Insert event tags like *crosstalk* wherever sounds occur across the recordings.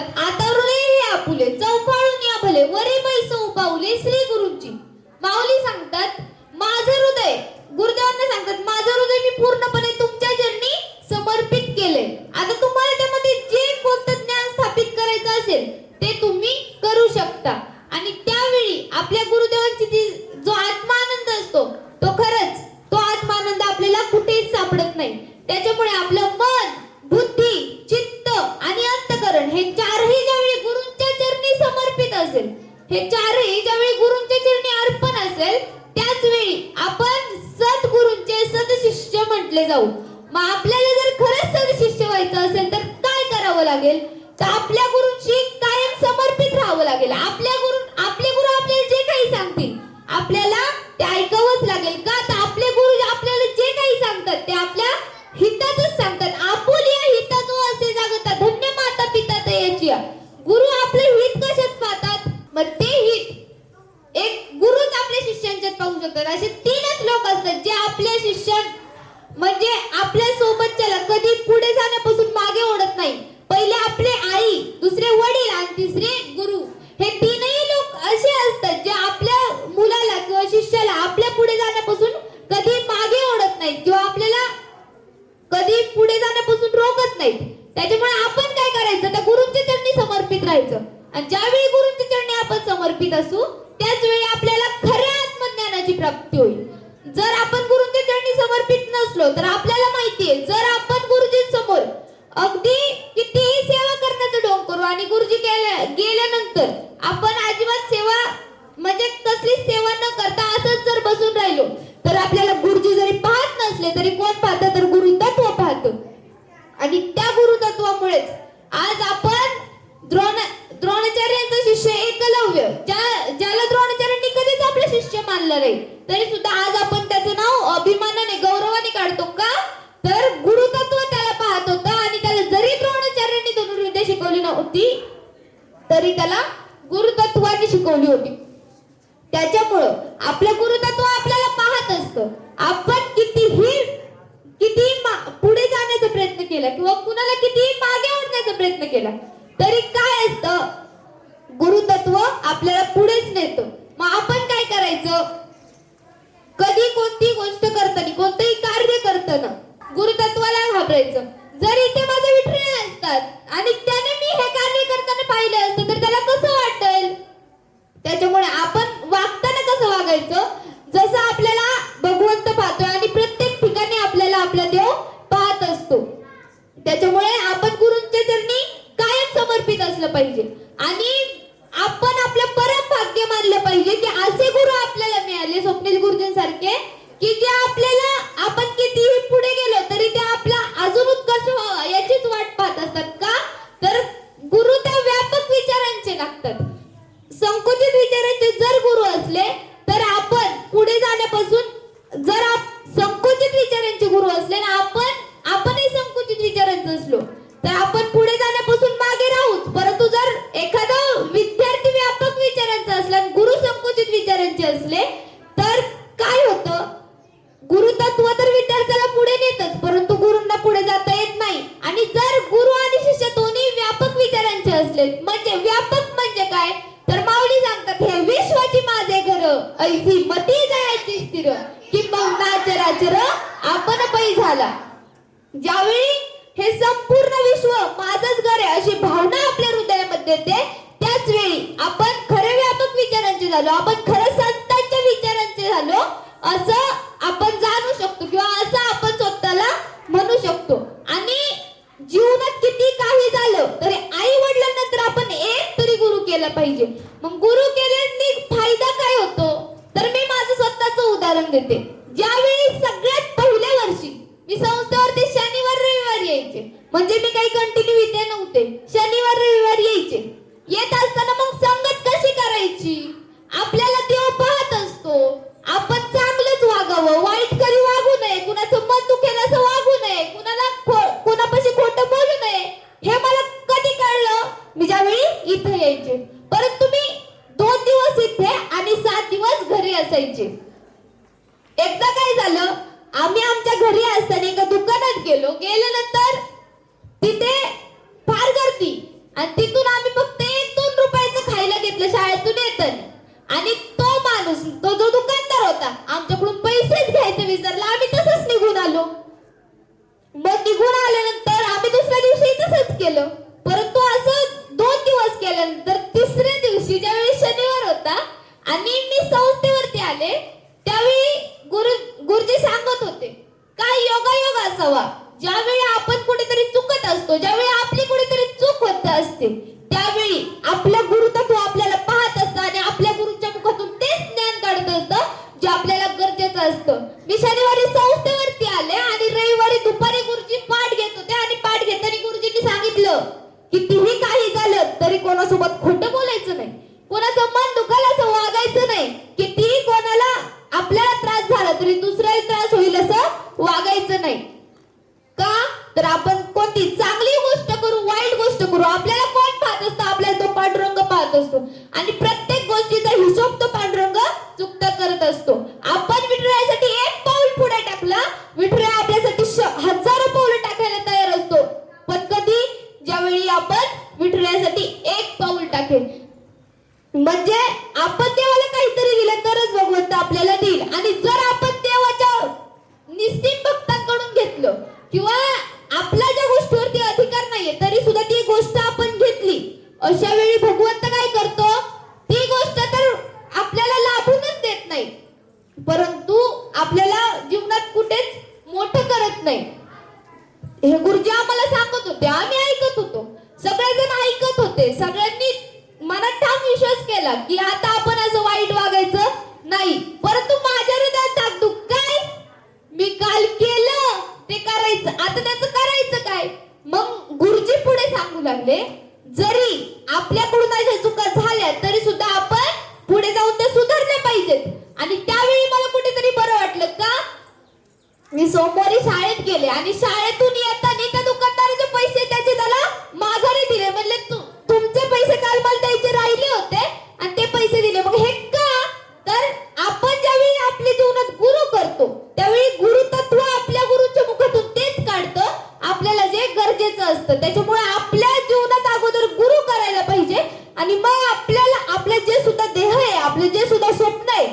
म्हणत आता हृदय हे आपुले चौफाळून या भले. वरे पैसे उपावले श्री गुरुंची. माऊली सांगतात माझं हृदय गुरुदेवांना सांगतात माझं हृदय मी पूर्णपणे लागेल तर आपल्या गुरुंशी कायम समर्पित राहावं लागेल. आपल्या तर गुरुतत्व त्याला पाहत होत आणि त्याला जरी द्रोणाचार्यांनी धनुर्विद्या शिकवली नव्हती तरी त्याला गुरुतत्वाने शिकवली होती. त्याच्यामुळं आपलं गुरुतत्व आपल्याला पाहत असतं. आपण कितीही किती पुढे जाण्याचा प्रयत्न केला किंवा कुणाला कितीही मागे ओढण्याचा प्रयत्न केला तरी काय असतं? गुरुतत्व आपल्याला पुढेच नेत. मग आपण काय करायचं? कधी कोणती गोष्ट करताना कोणतंही कार्य करताना गुरुतत्वाला घाबरायचं. जर इथे माझे विठ्ठल असतात आणि त्याने मी हे कार्य करताना पाहिलं असतं तर त्याला कसं वाटेल? त्याच्यामुळे आपण वागताना कसं वागायचं? जसं आपल्याला भगवंत पाहतोय आणि जर गुरु आणि शिष्य दोन्ही व्यापक विचारांचे असले म्हणजे व्यापक म्हणजे काय? तर माऊली सांगतात हे विश्वाची माझे घर ऐशी मती जायची स्थिर कि मग नाचराचर आपण पै झाला. ज्यावेळी हे संपूर्ण विश्व माझंच घर आहे अशी भावना आपल्या हृदयामध्ये येते त्याच वेळी आपण खरे व्यापक विचारांचे झालो आपण खरं संतांच्या विचारांचे झालो असं मग गुरु केल्याने फायदा काय होतो? तर मी माझं स्वतःचं उदाहरण देते. ज्यावेळी सगळ्यात पहिल्या वर्षी मी संस्थेवरती शनिवार रविवार यायचे म्हणजे मी काही कंटिन्यू विद्या नव्हते शनिवार रविवार यायचे येत असताना मग संगत कशी करायची आपल्याला देव पाहत असतो आपण चांगलंच वागावं वाईट कधी वागू नये कुणाचं मन दुखेल असं वागू नये कुणाला खो- कुणापाशी खोटं बोलू नये हे मला कधी कळलं मी ज्यावेळी इथे यायचे परंतु मी दोन दिवस इथे आणि सात दिवस घरी असायचे एकदा काय झालं आम्ही आमच्या घरी असताना एका दुकानात गेलो गेल्यानंतर तिथे फार गर्दी आणि तिथून आम्ही फक्त एक दोन रुपयाचं खायला घेतलं शाळेतून आणि तो माणूस तो जो दुकानदार होता आमच्याकडून पैसेच घ्यायचे विसरला. आम्ही तसंच निघून आलो. मग निघून आल्यानंतर आम्ही दुसऱ्या दिवशी तसंच केलं. परंतु असं दोन दिवस केल्यानंतर तिसऱ्या दिवशी ज्यावेळी शनिवार होता आणि मी संस्थेवरती आले त्यावेळी गुरु गुरुजी सांगत होते काय योगायोग असावा? ज्यावेळी आपण कुठेतरी चुकत असतो ज्यावेळी आपली कुठेतरी चूक होत असते त्यावेळी आपला गुरुतत्व आपल्याला पाहत आणि आपल्या गुरुच्या मुखातून तेच ज्ञान काढत असतं जे आपल्याला गरजेचं असतं. मी शनिवारी संस्थेवरती आले आणि रविवारी दुपारी गुरुजी पाठ घेत होते आणि पाठ घेताना गुरुजींनी सांगितलं कितीही काही झालं तरी कोणासोबत खोटं बोलायचं नाही. कोणाचं आणि प्रत्येक गोष्टीचा हिशोब तो पांडुरंग चुकता करत असतो. आपण विठुरायासाठी एक पाऊल पुढे टाकला विठुराया आपल्यासाठी हजारो पाऊल टाकायला तयार असतो. पण कधी? ज्यावेळी आपण विठुरायासाठी एक पाऊल टाकेल. म्हणजे आपण देवाला काहीतरी दिलं तरच भगवंत आपल्याला देईल. आणि जर आपण देवाच्या निस्तीम भक्तांकडून घेतलं किंवा आपल्या ज्या गोष्टीवरती अधिकार नाहीये तरी सुद्धा ती गोष्ट आपण घेतली अशा वेळी भगवंत काय करतो ती गोष्ट तर आपल्याला लाभूनच देत नाही परंतु आपल्याला जीवनात कुठेच मोठं करत नाही हे गुरुजी आम्हाला सांगत होते आम्ही ऐकत होतो सगळेजण ऐकत होते सगळ्यांनी मनात ठाम विश्वास केला की आता आपण असं वाईट वागायचं नाही परंतु माझ्या हृदयात धाकधूक काय मी काल केलं ते करायचं आता त्याचं करायचं काय मग गुरुजी पुढे सांगू लागले जरी आपल्याकडून अशा चुका झाल्या तरी सुद्धा आपण पुढे जाऊन ते सुधारले पाहिजेत आणि त्यावेळी मला कुठेतरी बरं वाटलं का मी सोमवारी शाळेत गेले आणि शाळेतून येताना त्या दुकानदाराचे पैसे त्याचे त्याला माघारी दिले म्हणले तू तुमचे पैसे काल मला द्यायचे राहिले होते आणि ते पैसे दिले मग हे का तर आपण ज्यावेळी आपल्या जीवनात गुरु करतो त्यावेळी गुरु तत्व आपल्या गुरुच्या मुखातून तेच काढतं आपल्याला जे गरजेचं असतं त्याच्यामुळे आपल्या जीवनात अगोदर गुरु करायला पाहिजे आणि मग आपल्याला आपले जे सुद्धा देह आहे आपले जे सुद्धा स्वप्न आहे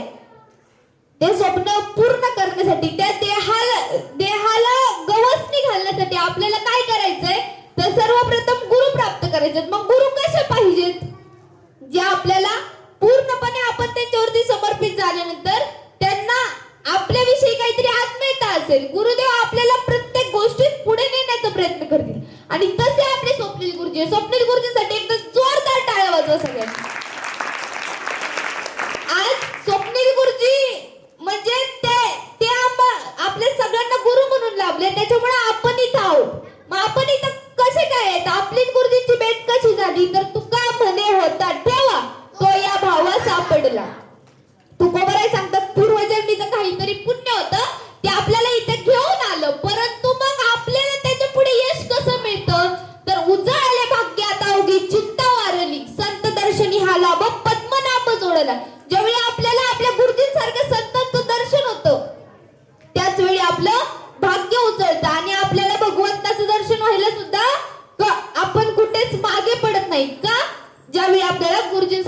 ते स्वप्न पूर्ण करण्यासाठी त्या देहाला देहाला गवसणी घालण्यासाठी आपल्याला काय करायचंय तर सर्वप्रथम गुरु प्राप्त करायचे मग गुरु कसे पाहिजेत जे आपल्याला पूर्णपणे आपण त्यांच्यावरती समर्पित झाल्यानंतर त्यांना आपल्याविषयी काहीतरी आत्मीयता असेल गुरुदेव आपल्याला प्रत्येक गोष्टीत पुढे नेण्याचा *laughs* प्रयत्न करतील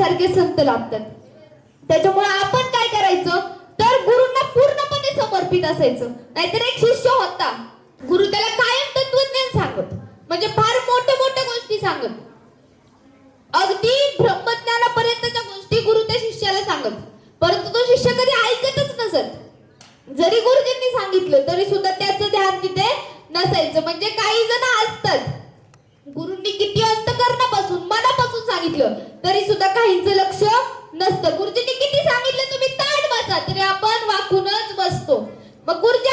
सारखे संत लाभतात. त्याच्यामुळे आपण काय करायचं? तर गुरुंना पूर्णपणे समर्पित असायचं. नाहीतर एक शिष्य होता. गुरु त्याला कायम तत्वज्ञान सांगत. म्हणजे फार मोठ्या मोठ्या गोष्टी सांगत. अगदी ब्रह्मज्ञानापर्यंतच्या गोष्टी गुरु त्या शिष्याला सांगत. परंतु तो शिष्य कधी ऐकतच नसत. जरी गुरुजींनी सांगितलं तरी सुद्धा त्याचं ध्यान तिथे नसायचं. म्हणजे काही जण असतात. गुरुंनी किती अंतकरणापासून मनापासून सांगितलं तरी सुद्धा काहींच लक्ष नसतं. गुरुजींनी किती सांगितलं तुम्ही ताट बसा तरी आपण वाकूनच बसतो. मग गुरुजी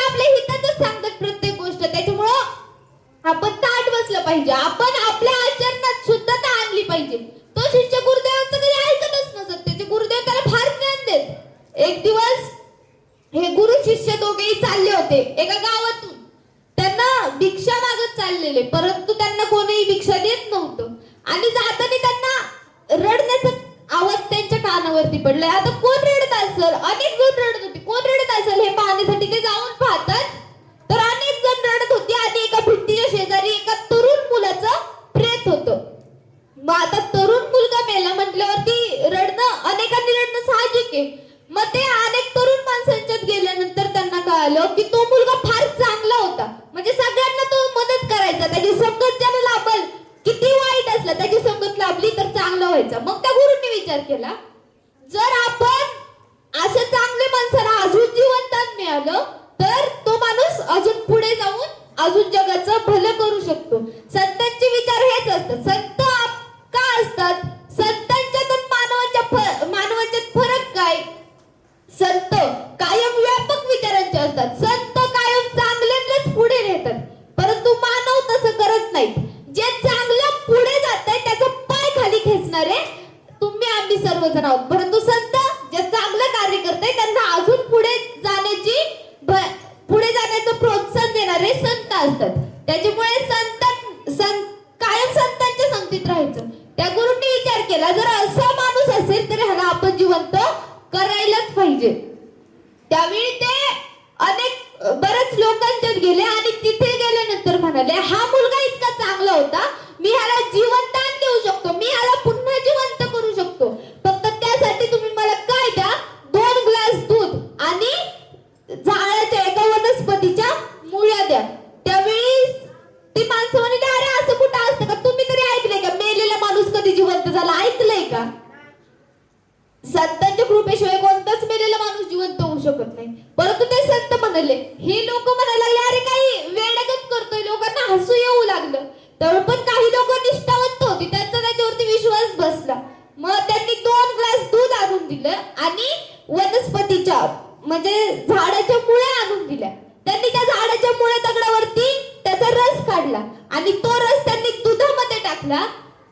संतांच्या कृपेशिवाय कोणताच मेलेला माणूस जिवंत होऊ शकत नाही. परंतु ते संत म्हणाले हे लोक म्हणायला लागले अरे काही वेळगत करतोय लोकांना हसू येऊ लागलं. तर पण काही लोक निष्ठावंत होती त्यांचा त्याच्यावरती विश्वास बसला. मग त्यांनी दोन ग्लास दूध आणून दिलं आणि वनस्पतीच्या म्हणजे झाडाच्या मुळ्या आणून दिल्या. त्यांनी त्या झाडाच्या मुळ्या दगडावरती त्याचा रस काढला आणि तो रस त्यांनी दुधामध्ये टाकला.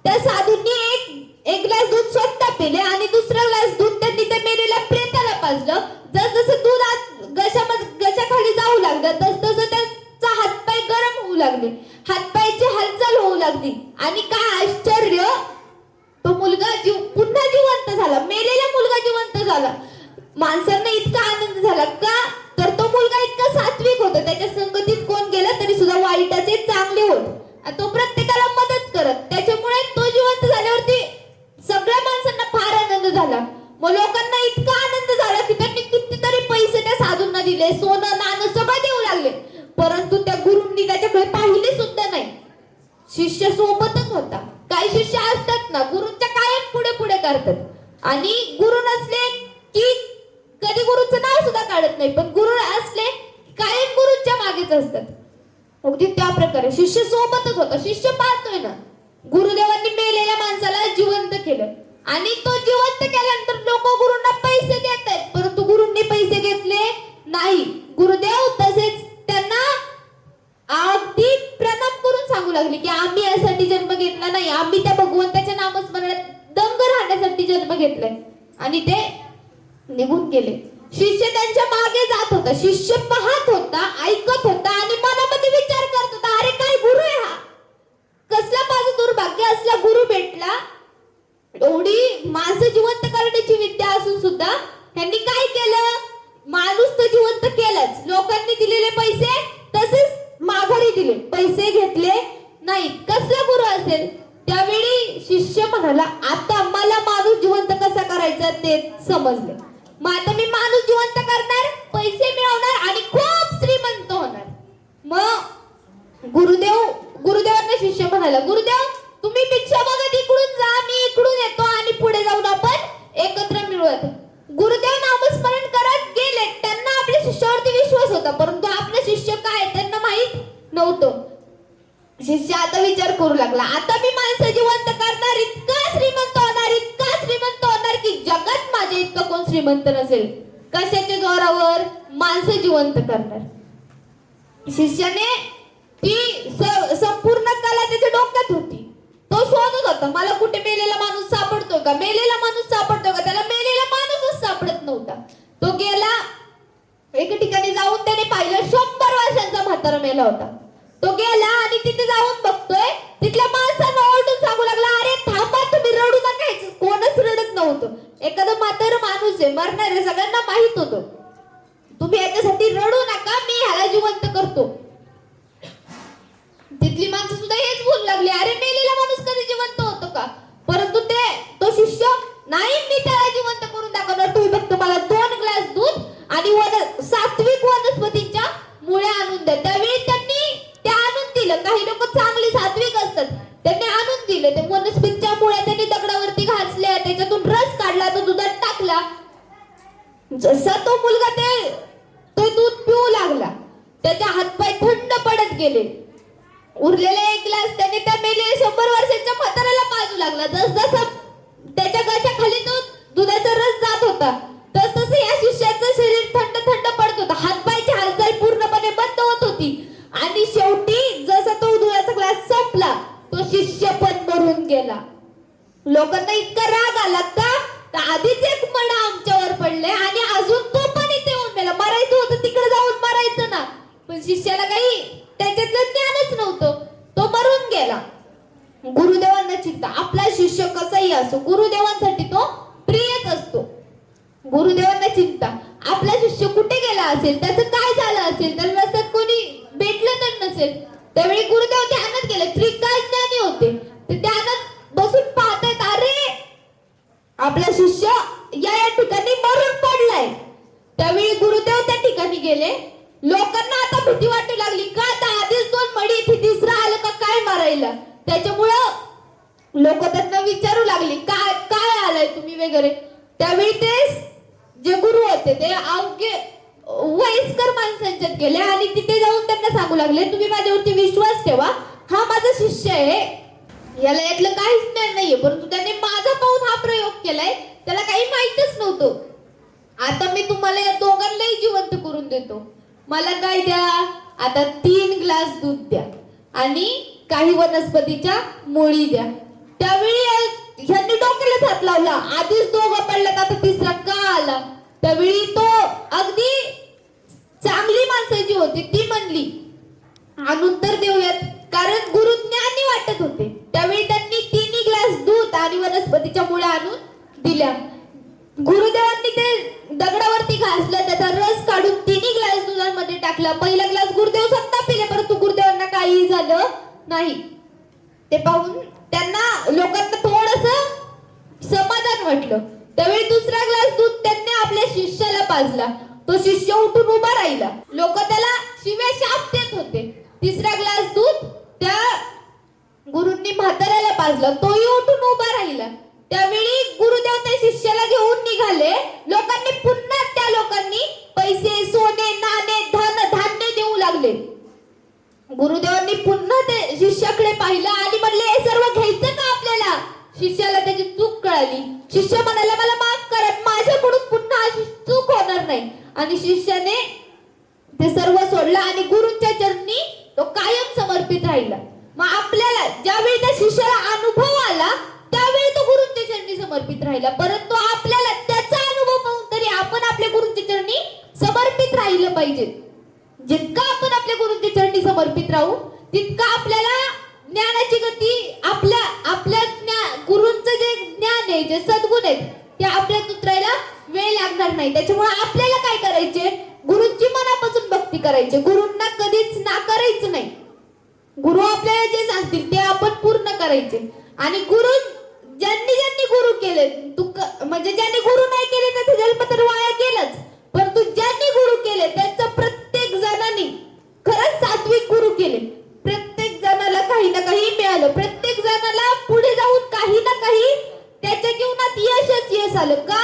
त्या साधूंनी एक एक ग्लास दूध स्वतः पिले आणि दुसरा ग्लास दूध त्यांनी त्या मेलेल्या प्रेताला पाजलं. जस जसं दूध आत गशामध्ये गशाखाली जाऊ लागलं तस तसं त्यांचा हातपाय गरम होऊ लागले. हातपायची हालचाल होऊ लागली. आणि काय आश्चर्य तो मुलगा जीव पुन्हा जिवंत झाला. मेलेला मुलगा जिवंत झाला. माणसांना इतका आनंद झाला का? तर तो मुलगा इतका सात्विक होता. त्याच्या संगतीत कोण गेला तरी सुद्धा वाईटाचे चांगले होत. तो प्रत्येकाला मदत करत. त्याच्यामुळे तो जिवंत झाल्यावरती आनंद झाला. मग लोकांना इतका आनंद झाला की त्यांनी कितीतरी पैसे त्या साधूंना दिले. सोनं नाणं सगळं देऊ लागले. परंतु त्या गुरुंनी त्याच्याकडे पाहिले सुद्धा नाही. शिष्य सोबतच होता. काही शिष्य असतात ना गुरुंच्या कायम पुढे पुढे करतात. आणि गुरु नसले की कधी गुरुचं नाव सुद्धा काढत नाही. पण गुरु असले कायम गुरुच्या मागेच असतात. अगदी त्या प्रकारे शिष्य सोबतच होता. शिष्य पाहतोय ना गुरुदेवांनी मेलेल्या माणसाला जिवंत केलं. आणि तो जिवंत केल्यानंतर लोक गुरुंना पैसे देत आहेत परंतु गुरुंनी पैसे घेतले नाही. गुरुदेव तसेच त्यांना अगदी प्रणाम करून सांगू लागले की आम्ही यासाठी जन्म घेतला नाही. आम्ही त्या भगवंताच्या नामस्मरणात दंग राहण्यासाठी जन्म घेतलाय. आणि ते निघून गेले. शिष्य त्यांच्या मागे जात होता. शिष्य पाहत होता ऐकत होता आणि मनामध्ये विचार करत होता अरे काय गुरु आहे हा? कसला माझं दुर्भाग्य असला गुरु भेटला एवढी माणसं जिवंत करण्याची विद्या असून सुद्धा त्यांनी काय केलं? माणूस तर जिवंत केलंच. लोकांनी दिलेले पैसे तसेच माघारी दिले. पैसे घेतले नाही. कसला गुरु असेल? त्यावेळी शिष्य म्हणाला आता मला माणूस जिवंत कसा करायचा ते समजले. मग आता मी माणूस जिवंत करणार पैसे मिळवणार आणि खूप श्रीमंत होणार. मग गुरुदेव गुरुदेवांना शिष्य म्हणाला गुरुदेव तुम्ही भिक्षा बघत इकडून जा मी इकडून येतो आणि पुढे जाऊन आपण एकत्र मिळूयात. गुरुदेव नामस्मरण करत गेले त्यांना आपल्या शिष्यावरती विश्वास होता परंतु आपले शिष्य काय त्यांना माहीत नव्हतं. शिष्य आता विचार करू लागला आता मी माणसं जिवंत करणार इतका श्रीमंत होणार इतका श्रीमंत होणार की जगात माझे इतकं कोण श्रीमंत नसेल. कशाच्या जोरावर माणसं जिवंत करणार? शिष्याने ती स- संपूर्ण कला त्याच्या डोक्यात होती तो शोधत होता. मला कुठे मेलेला माणूस सापडतो का? मेलेला माणूस सापडतो का? त्याला मेलेला माणूसच सापडत नव्हता. तो गेला एका ठिकाणी जाऊन त्याने पाहिलं शंभर वर्षांचा म्हातारा मेला होता. तो गेला आणि तिथे जाऊन बघतोय तिथल्या माणसानं ओरडून सांगू लागला अरे थांबा तुम्ही रडू नका कोणच रडत नव्हतं. एखादं म्हातारं माणूस आहे मरणार आहे सगळ्यांना माहीत होतं. तुम्ही याच्यासाठी रडू नका मी ह्याला जिवंत करतो. तिथली माणसं सुद्धा हेच बोलू लागली. अरे मेलेला माणूस कधी जिवंत होतो का? परंतु ते तो शिष्य नाही मी त्याला जिवंत करून दाखवणार. तुम्ही फक्त मला दोन ग्लास दूध आणि वन सात्विक वनस्पतींच्या मुळ्या आणून द्या. त्यावेळी त्यांनी ते आणून दिलं. काही लोक चांगली सात्विक असतात. त्यांनी आणून दिलं. ते वनस्पतीच्या मुळ्या त्यांनी दगडावरती घासल्या त्याच्यातून रस काढला तो दुधात टाकला. जसा तो मुलगा ते ते दूध पिऊ लागला. त्याच्या हातपाय थंड पडत गेले उरलेला एक ग्लास त्याने त्या मेलेल्या शंभर वर्षाच्या म्हाताऱ्याला पाजू लागला. जस जसा त्याच्या गटाखाली तो दुधाचा रस जात होता तस तसं या शिष्याचं शरीर थंड थंड पडत होतं. हातपायची हालचाल पूर्णपणे बंद होत होती. आणि शेवटी जसा तो दुधाचा ग्लास संपला तो शिष्य पण मरून गेला. लोकांना इतका राग आला का? तर आधीच एक मडा आमच्यावर पडले आणि अजून तो पण इथे येऊन गेला. मरायचं होतं तिकडे जाऊन मरायचं ना. पण शिष्याला काही त्याच्यातलं ज्ञानच नव्हतं. तो मरून गेला. गुरुदेवांना चिंता. आपला शिष्य कसाही असो गुरुदेवांसाठी तो प्रियच असतो. गुरुदेवांना चिंता. आपला शिष्य कुठे गेला असेल त्याचं काय झालं असेल तर रस्त्यात कोणी भेटलं तर नसेल. त्यावेळी गुरुदेव ध्यानात गेले. त्रिकाल ज्ञानी होते. ते ध्यानात बसून पाहतायत अरे आपला शिष्य या या ठिकाणी मरून पडलाय. त्यावेळी गुरुदेव त्या ठिकाणी गेले. लोकांना आता भीती वाटू लागली. का आता आधीच दोन मडी इथे तिसरा आलं का? काय मारायला? त्याच्यामुळं लोक त्यांना विचारू लागली काय काय आलंय तुम्ही वगैरे? त्यावेळी ते जे गुरु होते ते अवघे वयस्कर माणसांच्यात गेले आणि तिथे जाऊन त्यांना सांगू लागले तुम्ही माझ्यावरती विश्वास ठेवा. हा माझा शिष्य आहे. याला यातलं काहीच ज्ञान नाहीये परंतु त्याने माझा पाहून हा प्रयोग केलाय. त्याला काही माहितच नव्हतं. आता मी तुम्हाला या दोघांनाही जिवंत करून देतो. मला काय द्या? आता तीन ग्लास दूध द्या. आणि काही वनस्पतीच्या मुळी द्या. त्यावेळी ह्यांनी डोक्याला हात लावला. आधीच दोघं पडल्यात आता तिसरा का आला? त्यावेळी तो अगदी चांगली माणसं जी होती ती म्हणली आणून तर देऊयात. कारण गुरु ज्ञानी वाटत होते. त्यावेळी त्यांनी तिन्ही ग्लास दूध आणि वनस्पतीच्या मुळ्या आणून दिल्या. गुरुदेवांनी ते दगडावरती घासलं त्याचा रस काढून तिन्ही ग्लास दुधामध्ये टाकला. पहिला ग्लास गुरुदेव स्वतः पिले परंतु गुरुदेवांना काही झालं नाही. ते पाहून त्यांना लोकांना थोडस समाधान वाटलं. त्यावेळी दुसरा ग्लास दूध त्यांनी आपल्या शिष्याला पाजला. तो शिष्य उठून उभा राहिला. लोक त्याला शिव्या शाप देत होते. तिसरा ग्लास दूध त्या गुरुंनी म्हाताऱ्याला पाजला. तोही उठून उभा राहिला. त्यावेळी गुरुदेव त्या शिष्याला घेऊन निघाले. लोकांनी पुन्हा त्या लोकांनी पैसे सोने नाणे धन धान्य देऊ लागले. गुरुदेवांनी पुन्हा ते शिष्याकडे पाहिलं आणि म्हणले हे सर्व घ्यायचं का आपल्याला? शिष्याला त्याची चूक कळाली. शिष्य म्हणाला मला माफ करा माझ्याकडून पुन्हा अशी चूक होणार नाही. आणि शिष्याने ते सर्व सोडलं आणि गुरुच्या चरणी तो कायम समर्पित राहिला. मग आपल्याला ज्यावेळी त्या शिष्याला अनुभव आला त्यावेळी तो गुरूंच्या चरणी समर्पित राहिला. परंतु आपल्याला त्याचा अनुभव पाहून तरी आपण आपल्या गुरूंच्या चरणी समर्पित राहिलं पाहिजे. जितका आपण आपल्या गुरुंच्या चरणी समर्पित राहू तितका आपल्याला ज्ञानाची गती आपल्या आपल्या ज्ञान गुरूंचं जे ज्ञान आहे जे सद्गुण आहेत ते आपल्यात उतरायला वेळ लागणार नाही. त्याच्यामुळे आपल्याला काय करायचे? गुरुंची मनापासून भक्ती करायची. गुरुंना कधीच नाकारायचं नाही. गुरु आपल्याला जे सांगतील ते आपण पूर्ण करायचे. आणि गुरु ज्यांनी ज्यांनी गुरु केले तू म्हणजे ज्यांनी गुरु नाही केले त्याचा जन्म तर वाया केलाच परंतु ज्यांनी गुरु केले त्यांचं प्रत्येक जणांनी खरंच सात्विक गुरु केले प्रत्येक जणाला काही ना काही मिळालं प्रत्येक जणाला पुढे जाऊन काही ना काही त्याच्या जीवनात यशच यश आलं का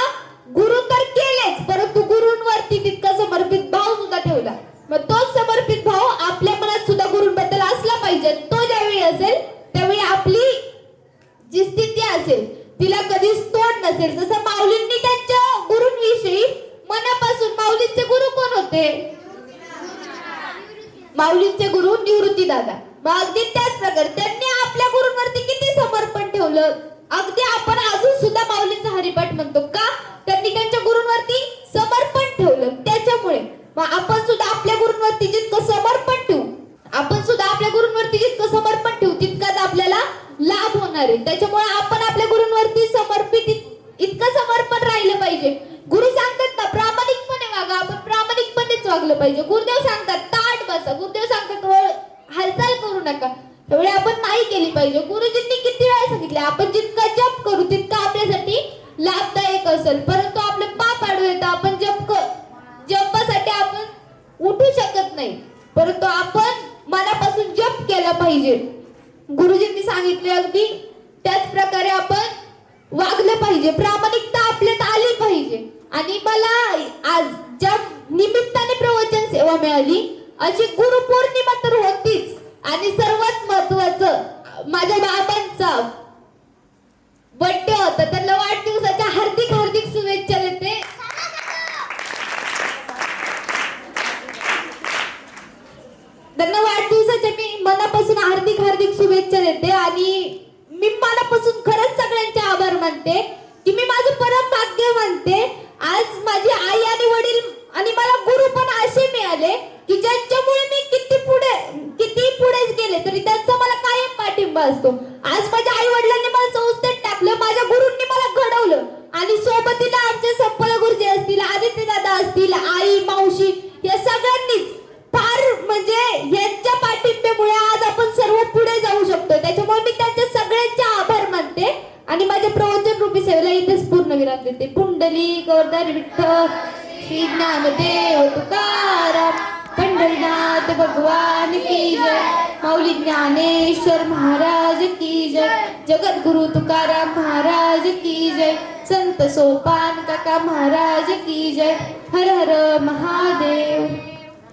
गुरु तर केलेच परंतु गुरूंवरती तितका समर्पित भाव सुद्धा ठेवला मग तोच समर्पित भाव आपल्या मनात सुद्धा गुरूंबद्दल असला पाहिजे तो ज्यावेळी असेल त्यावेळी आपली जी स्थिती असेल तिला कधीच तोड नसेल जसं माऊलींनी त्यांच्या गुरूंविषयी मनापासून माऊलींचे गुरु कोण होते माऊलींचे गुरु निवृत्ती दादा मग अगदी त्याच प्रकारे त्यांनी आपल्या गुरूंवरती किती समर्पण अगदी आपण अजून सुद्धा माऊलींचा हरिपाठ म्हणतो का? त्यांनी त्यांच्या गुरुंवरती समर्पण ठेवलं. त्याच्यामुळे आपण सुद्धा आपल्या गुरुंवरती जितकं समर्पण ठेवू आपण सुद्धा आपल्या गुरुंवरती जितकं समर्पण ठेवू तितकाच आपल्याला लाभ होणार आहे. त्याच्यामुळे आपण आपल्या गुरुंवरती समर्पित इतकं समर्पण राहिलं पाहिजे. गुरु सांगतात ना प्रामाणिकपणे वागा. आपण प्रामाणिकपणेच वागलं पाहिजे. गुरुदेव सांगतात ताट बसा. गुरुदेव सांगतात हालचाल करू नका. त्यावेळी आपण नाही केली पाहिजे. गुरुजींनी किती वेळा सांगितले आपण जितका जप करू तितका आपल्यासाठी लाभदायक असेल. परंतु आपले पाप आडू येतं आपण जप कर जपासाठी आपण उठू शकत नाही. परंतु आपण मनापासून जप केला पाहिजे. गुरुजींनी सांगितले अगदी त्याच प्रकारे आपण वागलं पाहिजे. प्रामाणिकता आपल्यात आली पाहिजे. आणि मला आज ज्या निमित्ताने प्रवचन सेवा मिळाली. अशी गुरुपौर्णिमा तर होतीच. आणि सर्वात महत्वाचं माझ्या बाबांचा बर्थडे होता त्यांना वाढदिवसाच्या हार्दिक हार्दिक शुभेच्छा देते. त्यांना वाढदिवसाच्या मी मनापासून हार्दिक हार्दिक शुभेच्छा देते आणि मी मनापासून खरंच सगळ्यांचे आभार मानते की मी माझं परम भाग्य मानते. आज माझी आई आणि वडील आणि मला गुरु पण असे मिळाले की ज्यांच्यामुळे मी किती पुढे तरी त्यांचा मला कायम पाठिंबा असतो. आज माझ्या आई सोपान काका महाराज की जय.